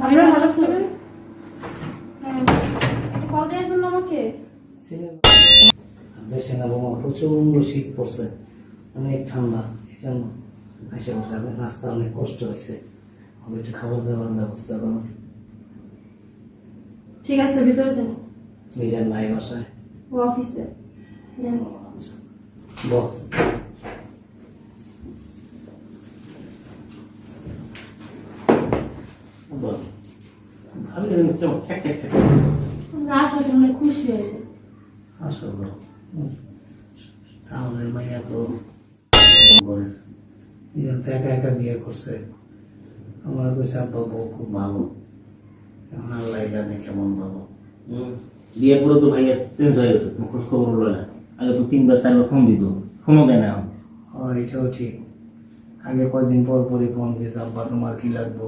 আপনারা ভালো হ্যাঁ। কল দিয়ে আসবেন আমাকে? দেশে না প্রচণ্ড শীত পড়ছে অনেক ঠান্ডা এই জন্য এসে বসে আমি রাস্তা অনেক কষ্ট হয়েছে। আমাদের একটু খাবার দাবার ব্যবস্থা করো। ঠিক আছে ভিতরে যান। নিজের নাই বাসায়। ও অফিসে। বল। আমি এরকম খ্যাক খ্যাক খ্যাক। আসার জন্য খুশি হয়েছে আসো মাইয়া তো নিজের তো একা একা বিয়ে করছে আমার কাছে আব্বা বউ খুব ভালো এখন আল্লাহ জানে কেমন ভালো হুম। বিয়ে করে তো ভাইয়া চেঞ্জ হয়ে গেছে খোঁজ খবর হলো না আগে তো তিনবার চারবার ফোন দিত ফোনও দেয় না এখন। ও এটাও ঠিক আগে কয়দিন পর পরই ফোন দিত আব্বা তোমার কি লাগবো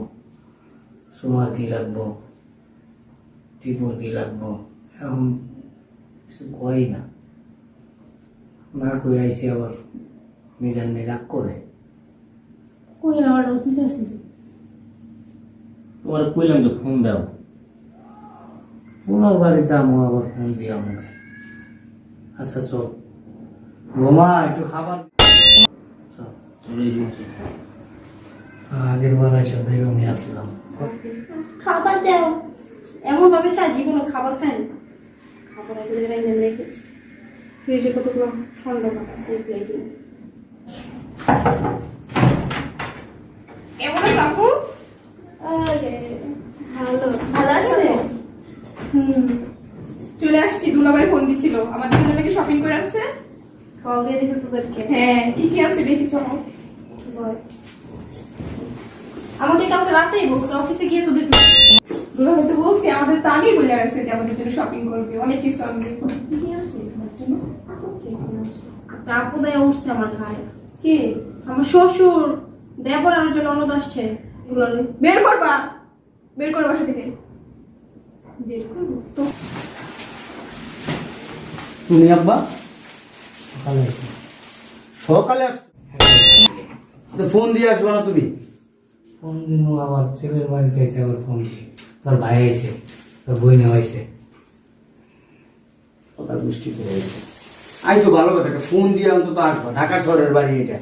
সোমার কি লাগবো টিপুর কি লাগবো। এখন কিছু কই না। না কই আইসি আবার নিজের নিরাগ করে। কই আমার উচিত আছে তোমার কইলাম যে ফোন দাও। ওনার বাড়িতে আমু আবার ফোন দিয়া আমাকে। আচ্ছা চল। বোমা একটু খাবার চল। আগের বার এসে দেখে নিয়ে আসলাম। খাবার দাও। এমন ভাবে চা জীবনে খাবার খায় না। খাবার রেখে ফ্রিজে কতগুলো ঠান্ডা ভাত আছে আপু? আরে ভালো। ভালো আছে? হুম। চলে আসছি দুলাভাই ফোন দিছিল। আমাদের জন্য নাকি শপিং করে আনছে? দিয়ে দেখে তোদেরকে হ্যাঁ কি কি আছে দেখি চলো। আমাকে কালকে রাতেই বলছে অফিসে গিয়ে তোদের দুলাভাই তো বলছি আমাদের তো বলে রাখছে যে আমাদের জন্য শপিং করবে অনেক কিছু আনবে। কি আছে তোমার জন্য? তারপর দেয় উঠছে আমার কে? আমার শ্বশুর। দেবর আমার জন্য অনুদ আসছে বের করবা। বের করবা বাসা থেকে। বের করব তো। তুমি আব্বা? সকালে সকালে আসছো তো ফোন দিয়ে আসব না তুমি? ফোন দিন আবার ছেলের বাড়ি থেকে আবার ফোন দিই তোর ভাই আইছে তোর বইনে হয়েছে কথা গেছে। ভালো কথা একটা ফোন দিয়ে অন্তত আসব ঢাকা শহরের বাড়ি এটা।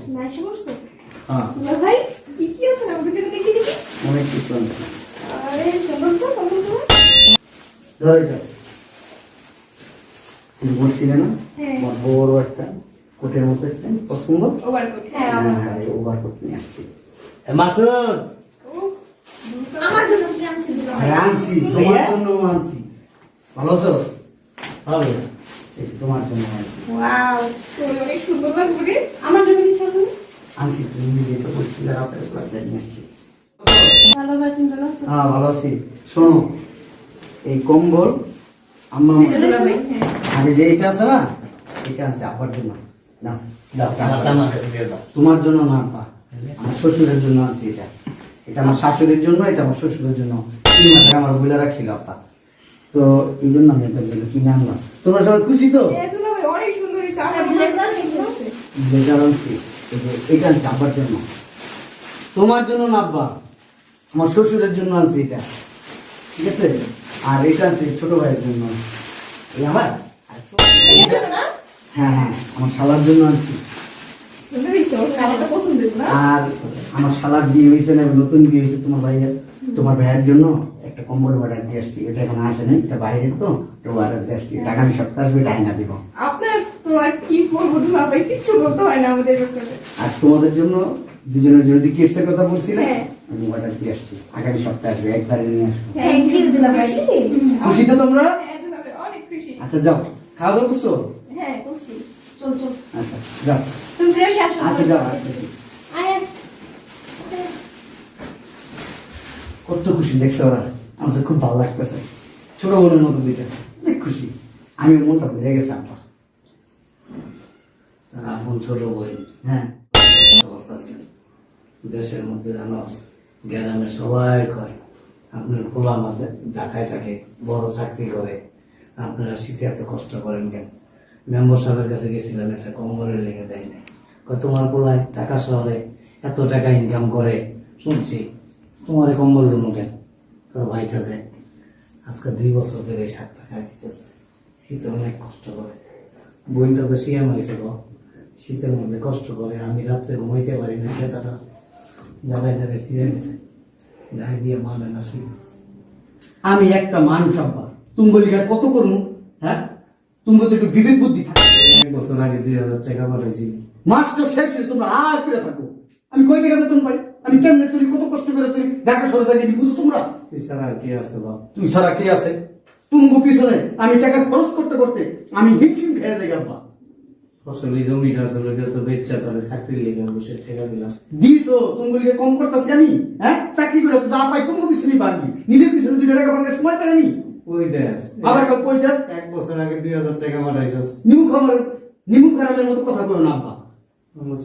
হ্যাঁ। দুলাভাই কি কি আছে? আমাদের জন্য দেখি দেখি অনেক কিছু আছে। আরে সুন্দর তো সুন্দর তো। ধরো এটা। তুমি বলছিলে না? হ্যাঁ। আমার বড় একটা কোটের মতো একটা পছন্দ? ওভার কোট হ্যাঁ হ্যাঁ হ্যাঁ নিয়ে আসছি। মাসুদ! আনছি? আরে তোমার জন্য আনছি ভালো আছো? হবে। তোমার জন্য আনছি ওয়াও তোর অনেক সুন্দর লাগবে আমার জন্য কিছু আছে? আনছি তুমি যেটা বলছিলে রাতের বেলা নিয়ে আসছি। ভালো ভাই তুমি ভালো আছো? হ্যাঁ ভালো আছি। শোনো এই কম্বল আম্মা এই যে হ্যাঁ এটা আছে না এটা আছে আব্বার জন্য। না তোমার জন্য না আব্বা। আমার শ্বশুরের জন্য আছে এটা। এটা আমার শাশুড়ির জন্য এটা আমার শ্বশুরের জন্য। আমার বলে রাখছিল তো এই জন্য আমি এটা বলে কিনে আনলাম। তোমরা সবাই খুশি তো? এ দুলাভাই অনেক সুন্দর এই চা আর ব্লেজার কি আছে ব্লেজার আনছি। এই যে এটা আনছি আব্বার জন্য। তোমার জন্য না আব্বা? আমার শ্বশুরের জন্য আনছি এটা। ঠিক আছে? আর এটা আনছি ছোট ভাইয়ের জন্য। এই আমার? হ্যাঁ হ্যাঁ আমার শালার জন্য আনছি। আর আমার শালার বিয়ে হয়েছে না নতুন বিয়ে হয়েছে তোমার ভাইয়ের? তোমার ভাইয়ের জন্য একটা কম্বল অর্ডার দিয়ে আসছি। এটা এখন আসে নাই এটা বাইরের তো তো অর্ডার দিয়ে আসছি। টাকা আমি সপ্তাহ আসবে না দিব। আপনার তো আর কি বলব কিচ্ছু বলতে হয় না আমাদের আর তোমাদের জন্য দুজনের জন্য যে কথা বলছিলে হ্যাঁ। আমি অর্ডার দিয়ে আসছি। আগামী সপ্তাহে আসবে একবারে নিয়ে আসব। থ্যাংক ইউ দুলাভাই খুশি? তো তোমরা? হ্যাঁ অনেক খুশি। আচ্ছা যাও। খাওয়া দাওয়া করছ? হ্যাঁ করছি। চল চল। আচ্ছা যাও। তুমি ফ্রেশ আসো। আচ্ছা যাও আসতেছি আয় কত খুশি দেখছ ওরা। আমার খুব ভালো লাগতেছে। ছোট বোনের মতো দুইটা। অনেক খুশি। আমি মনটা ভরে গেছে আপনার আপন ছোট বই হ্যাঁ। দেশের মধ্যে জানো গ্রামের সবাই করে আপনার খোলা মাঝে ঢাকায় থাকে বড় চাকরি করে। আপনারা শীতে এত কষ্ট করেন কেন? মেম্বার সাহেবের কাছে গেছিলাম একটা কম্বলের লেগে দেয় না তোমার পোলায় ঢাকা শহরে এত টাকা ইনকাম করে শুনছি তোমার কম্বল দেবো কেন? তোর ভাইটা দেখ আজকে দুই বছর ধরে এই শাকটা খাই দিতেছে। শীতে অনেক কষ্ট করে। বোনটা তো শিয়া মারিছে গো। শীতের মধ্যে কষ্ট করে। আমি রাত্রে ঘুমাইতে পারি না খেতাটা জায়গায় জায়গায় ছিঁড়ে গেছে। গায়ে দিয়ে মানে না শীত। আমি একটা মানুষ আব্বা তুমি বলি আর কত করুন হ্যাঁ? তুমি তো একটু বিবেক বুদ্ধি থাকে। এক বছর আগে দুই হাজার টাকা পাঠাইছি। মাসটা শেষ তোমরা আর করে থাকো। আমি কয় টাকা বেতন পাই আমি কেমনে চলি? কত কষ্ট করে চলি? ঢাকা শহরে থাকি বুঝো তোমরা? তুই ছাড়া কি আছে বাপ? তুই ছাড়া কে আছে? তুমি পিছনে আমি টাকা খরচ করতে করতে আমি হিমশিম খেয়ে যাই আব্বা। ফসলি জমিটা ছিল ওটা তো বেচা চাকরি লেগে বসে টাকা দিলাম। দিছো? কম করতেছি আমি হ্যাঁ? চাকরি করে তো যা পাই তুমি পিছনে পারবি নিজের পিছনে দুই টাকা পাওয়ার সময় করে আমি। ওই দেশ আবার কেউ কই যাস এক বছর আগে দুই হাজার টাকা পাঠাইছস। নিমু খামার নিমু খারাপের মতো কথা কই না আব্বা।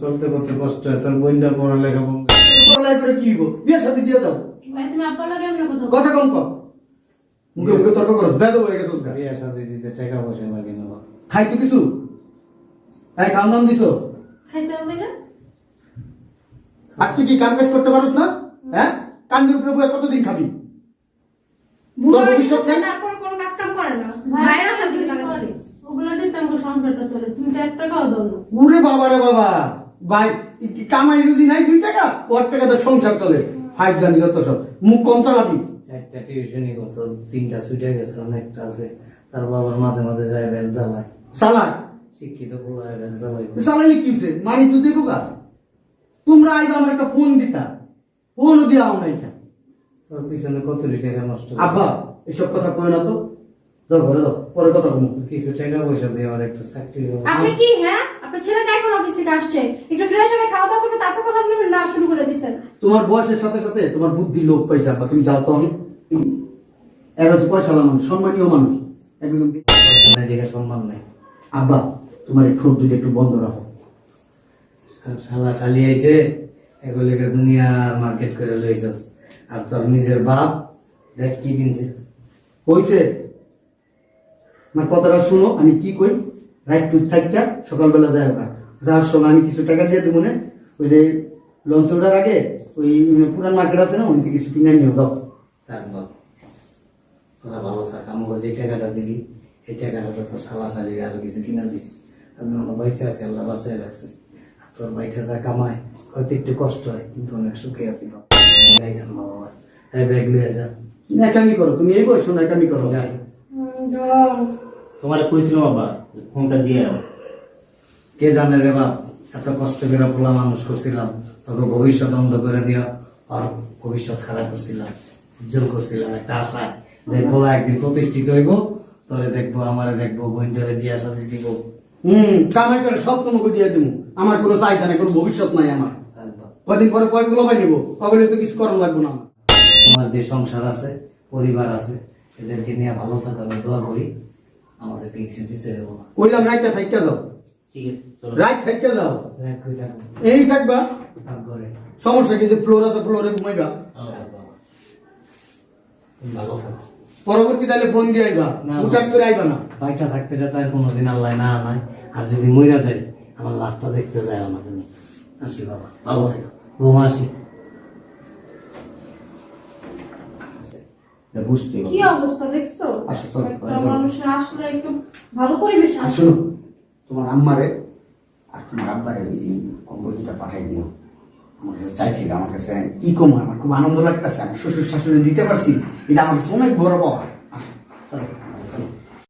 চলতে করতে কষ্ট হয় তোর বোনটার পড়ালেখা কি বিয়ের সাথে দিয়ে দাও। ভাই তুমি আব্বা লাগে এমন কথা কথা কম মুখে মুখে তর্ক করস বেদ হয়ে গেছিস গা। সাথে দিতে টাকা পয়সা লাগে না খাইছো কিছু? এই খাওয়ার নাম দিছো? খাইছে আমাদের না আর তুই কি কাম কাজ করতে পারোস না? হ্যাঁ? কান্দির উপরে বয়ে কতদিন খাবি? ভবিষ্যৎ নেই? তারপর কোনো কাজ কাম করে না। শান্তি করে। ওগুলো সংসারটা চলে তুমি তো এক টাকাও দাও না। উরে বাবা রে বাবা। ভাই কামাই রুজি নাই দুই টাকা ওর টাকা তো সংসার চলে। ফাইভ জানি যত সব। মুখ কম চালাবি। চারটা টিউশনই করতো তিনটা ছুটে গেছে অনেকটা আছে। তার বাবার মাঝে মাঝে যায় ব্যাগ জ্বালায়। চালাক শিক্ষিত পোলায় ব্যাগ জ্বালাই চালাইলে কি হয়েছে? মানি তুই দেখো গা। তোমরা আইবা আমার একটা ফোন দিতা। ফোনও দিয়া আমরা এখানে তোর পিছনে কত টাকা নষ্ট। আব্বা এসব কথা কই না তো। যাও ঘরে যাও পরে কথা বলব। কিছু টাকা পয়সা দিয়ে আমার একটা চাকরি আপনি কি হ্যাঁ? আপনার ছেলেটা এখন অফিস থেকে আসছে। একটু ফ্রেশ হবে খাওয়া দাওয়া করবে তারপর কথা বলবেন না শুরু করে তোমার বয়সের সাথে সাথে তোমার বুদ্ধি পাইছে আব্বা তুমি যাও তো আমি। এরা মানুষ সম্মানীয় মানুষ। একদম পয়সা দেখে সম্মান নাই। আব্বা তোমার এই ঠোঁট দুটো একটু বন্ধ রাখো। শালা শালি আইছে এগুলোকে দুনিয়া মার্কেট করে লইছস আর তোর নিজের বাপ দেখ কি কিনছে। হইছে। আমার কথাটা শুনো আমি কি কই? রাইট টু থাকটা সকালবেলা যায় ওরা। যাওয়ার সময় আমি কিছু টাকা দিয়ে দেবো না। ওই যে লঞ্চ ওঠার আগে ওই পুরান মার্কেট আছে না ওই থেকে কিছু কিনে নিয়ে যাও। তার বাপ। তোরা ভালো থাক আমাকে যে টাকাটা দিবি এই টাকাটা তো তোর শালা শালির আরও কিছু কিনা দিস। আমি আমার বাইচে আছি আল্লাহ বাসায় রাখছে। আর তোর বাইটা যা কামায় হয়তো একটু কষ্ট হয় কিন্তু অনেক সুখে আছি বাপ। মা বাবা এই ব্যাগ লইয়া যা। একামি করো তুমি এই বয়স না একামি করো তোমার কইছিলাম বাবা ফোনটা দিয়ে আও। কে জানে রে বাপ এত কষ্ট করে পোলা মানুষ করছিলাম তোকে ভবিষ্যৎ অন্ধ করে দিয়া আর ভবিষ্যৎ খারাপ করছিলাম উজ্জ্বল করছিলাম একটা আশায়। যে পোলা একদিন প্রতিষ্ঠিত হইব তোরে দেখব আমারে দেখব বোনটারে বিয়া সাথে দিব। হম কামাই করে সব তোমাকে দিয়ে দেবো আমার কোনো চাহিদা নেই কোনো ভবিষ্যৎ নাই আমার। কদিন পরে পয়গুলো পাই নিবো কবে তো কিছু করার লাগবে না আমার যে সংসার আছে পরিবার আছে এদেরকে নিয়ে ভালো থাকা আমি দোয়া করি। আমাদেরকে কিছু দিতে হবে না। কইলাম রাইটটা থাইকা যাও। ঠিক আছে রাইট থাইকা যাও। দেখ কই থাকব এই থাকবা? ঘরে সমস্যা কি যে ফ্লোর আছে ফ্লোরে ঘুমাইবা? থাক বাবা। ভালো থাকো। পরবর্তী তাহলে ফোন দিয়ে আইবা। না। হুটাট করে আইবা না। বাচ্চা থাকতে যায় তাই কোনোদিন আল্লাহ না নাই আর যদি মইরা যায় আমার লাশটা দেখতে যায় আমাকে আসি বাবা ভালো থেকো। বৌমা আসি। বুঝতে কি অবস্থা দেখছ? চলো, চলো। মানুষের আসলে একটু ভালো পরিবেশ আসুন তোমার আম্মারে আর তোমার আব্বারে ওই যে কম্বল দুটা পাঠাই দিও। আমার কাছে চাইছিল আমার কাছে কি কম আমার খুব আনন্দ লাগতেছে আমি শ্বশুর শাশুড়ি দিতে পারছি এটা আমার কাছে অনেক বড় পাওয়া।